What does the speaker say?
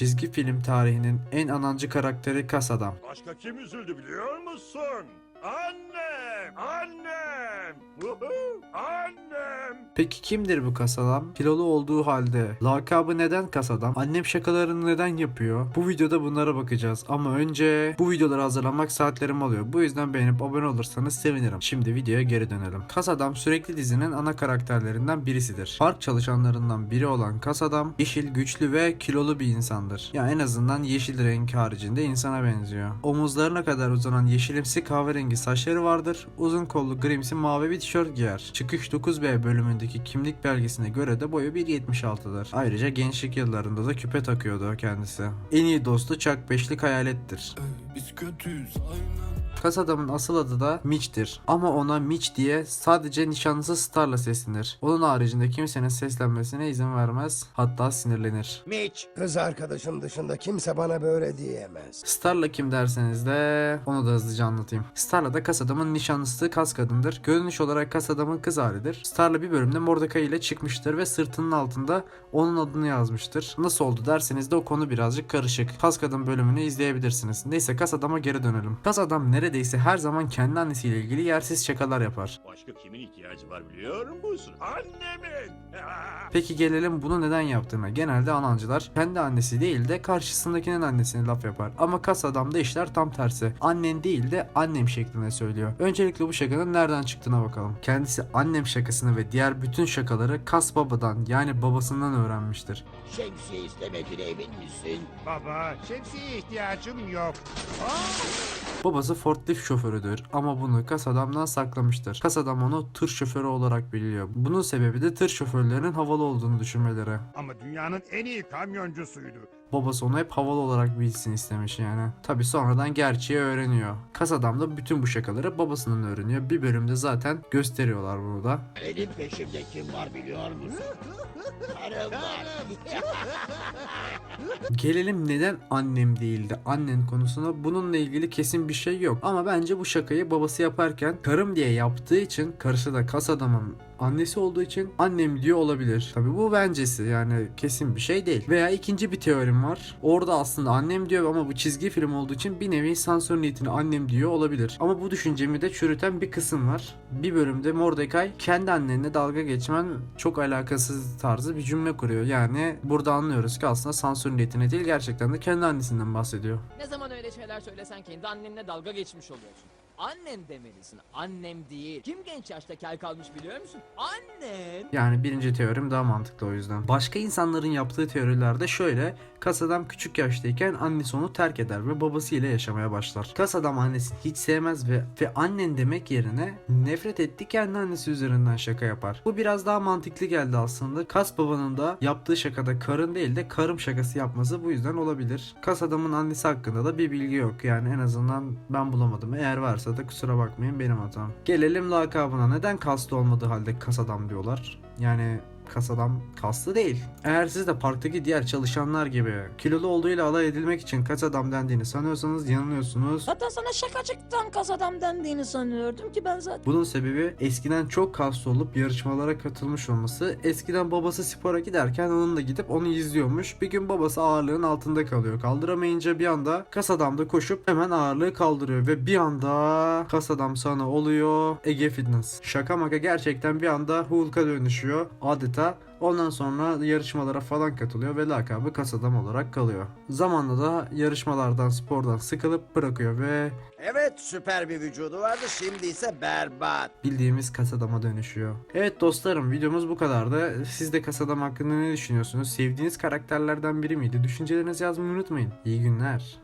Çizgi film tarihinin en anancı karakteri Kas Adam. Başka kim üzüldü biliyor musun? Annem! Annem! Annem! Peki kimdir bu Kas Adam? Kilolu olduğu halde lakabı neden Kas Adam? Annem şakalarını neden yapıyor? Bu videoda bunlara bakacağız ama önce bu videoları hazırlamak saatlerimi alıyor. Bu yüzden beğenip abone olursanız sevinirim. Şimdi videoya geri dönelim. Kas Adam sürekli dizinin ana karakterlerinden birisidir. Park çalışanlarından biri olan Kas Adam yeşil, güçlü ve kilolu bir insandır. Ya en azından yeşil renk haricinde insana benziyor. Omuzlarına kadar uzanan yeşilimsi kahverengi saçları vardır. Uzun kollu grimsi mavi bir tişört giyer. Çıkış 9B bölümündeki kimlik belgesine göre de boyu 1.76'dır. Ayrıca gençlik yıllarında da küpe takıyordu kendisi. En iyi dostu Chuck Beşlik hayalettir. Biz kötüyüz aynen. Kas adamın asıl adı da Mitch'tir. Ama ona Mitch diye sadece nişanlısı Star'la seslenir. Onun haricinde kimsenin seslenmesine izin vermez. Hatta sinirlenir. Mitch. Kız arkadaşım dışında kimse bana böyle diyemez. Star'la kim derseniz de onu da hızlıca anlatayım. Star'la da kas adamın nişanlısı kas kadındır. Görünüş olarak kas adamın kız halidir. Star'la bir bölümde Mordecai ile çıkmıştır ve sırtının altında onun adını yazmıştır. Nasıl oldu derseniz de o konu birazcık karışık. Kas kadın bölümünü izleyebilirsiniz. Neyse kas adama geri dönelim. Kas adam neredeyse her zaman kendi annesiyle ilgili yersiz şakalar yapar. Başka kimin ihtiyacı var biliyor musun? Annemin! Peki gelelim bunu neden yaptığına. Genelde anancılar kendi annesi değil de karşısındakinin annesine laf yapar. Ama kas adamda işler tam tersi. Annen değil de annem şeklinde söylüyor. Öncelikle bu şakanın nereden çıktığına bakalım. Kendisi annem şakasını ve diğer bütün şakaları kas babadan yani babasından öğrenmiştir. Şemsiye istemediğine emin misin? Baba, şemsiye ihtiyacım yok. Babası forklift şoförüdür ama bunu kas adamdan saklamıştır. Kas adam onu tır şoförü olarak biliyor. Bunun sebebi de tır şoförlerinin havalı olduğunu düşünmeleri. Ama dünyanın en iyi kamyoncusuydu. Babası onu hep havalı olarak bilsin istemiş yani. Tabi sonradan gerçeği öğreniyor. Kas adam da bütün bu şakaları babasından öğreniyor. Bir bölümde zaten gösteriyorlar bunu da. Benim peşimde kim var biliyor musun? Karım var. Gelelim neden annem değildi annen konusuna. Bununla ilgili kesin bir şey yok. Ama bence bu şakayı babası yaparken karım diye yaptığı için karısı da kas adamın annesi olduğu için annem diyor olabilir. Tabi bu bencesi yani kesin bir şey değil. Veya ikinci bir teorim var. Orada aslında annem diyor ama bu çizgi film olduğu için bir nevi sansür niyetini annem diyor olabilir. Ama bu düşüncemi de çürüten bir kısım var. Bir bölümde Mordecai kendi annenle dalga geçmen çok alakasız tarzı bir cümle kuruyor. Yani burada anlıyoruz ki aslında sansür niyetine değil gerçekten de kendi annesinden bahsediyor. Ne zaman öyle şeyler söylesen kendi annenle dalga geçmiş oluyorsun. Annem demelisin. Annem değil. Kim genç yaşta kel kalmış biliyor musun? Annen. Yani birinci teorim daha mantıklı o yüzden. Başka insanların yaptığı teorilerde şöyle. Kas adam küçük yaştayken annesi onu terk eder ve babasıyla yaşamaya başlar. Kas adam annesini hiç sevmez ve, ve annen demek yerine nefret etti kendi annesi üzerinden şaka yapar. Bu biraz daha mantıklı geldi aslında. Kas babanın da yaptığı şakada karın değil de karım şakası yapması bu yüzden olabilir. Kas adamın annesi hakkında da bir bilgi yok. Yani en azından ben bulamadım. Eğer varsa da kusura bakmayın benim hatam. Gelelim lakabına. Neden kaslı olmadığı halde kas adam diyorlar? Yani kas adam kaslı değil. Eğer siz de parktaki diğer çalışanlar gibi kilolu olduğuyla alay edilmek için kas adam dendiğini sanıyorsanız yanılıyorsunuz. Hatta sana şakacıktan kas adam dendiğini sanıyordum ki ben zaten. Bunun sebebi eskiden çok kaslı olup yarışmalara katılmış olması. Eskiden babası spora giderken onun da gidip onu izliyormuş. Bir gün babası ağırlığın altında kalıyor. Kaldıramayınca bir anda kas adam da koşup hemen ağırlığı kaldırıyor ve bir anda kas adam sana oluyor Ege Fitness. Şaka maka gerçekten bir anda Hulk'a dönüşüyor adeta. Ondan sonra yarışmalara falan katılıyor ve lakabı kas adam olarak kalıyor. Zamanla da yarışmalardan, spordan sıkılıp bırakıyor ve Evet süper bir vücudu vardı şimdi ise berbat. bildiğimiz kasadama dönüşüyor. Evet dostlarım videomuz bu kadardı. Siz de kasadam hakkında ne düşünüyorsunuz? Sevdiğiniz karakterlerden biri miydi? Düşüncelerinizi yazmayı unutmayın. İyi günler.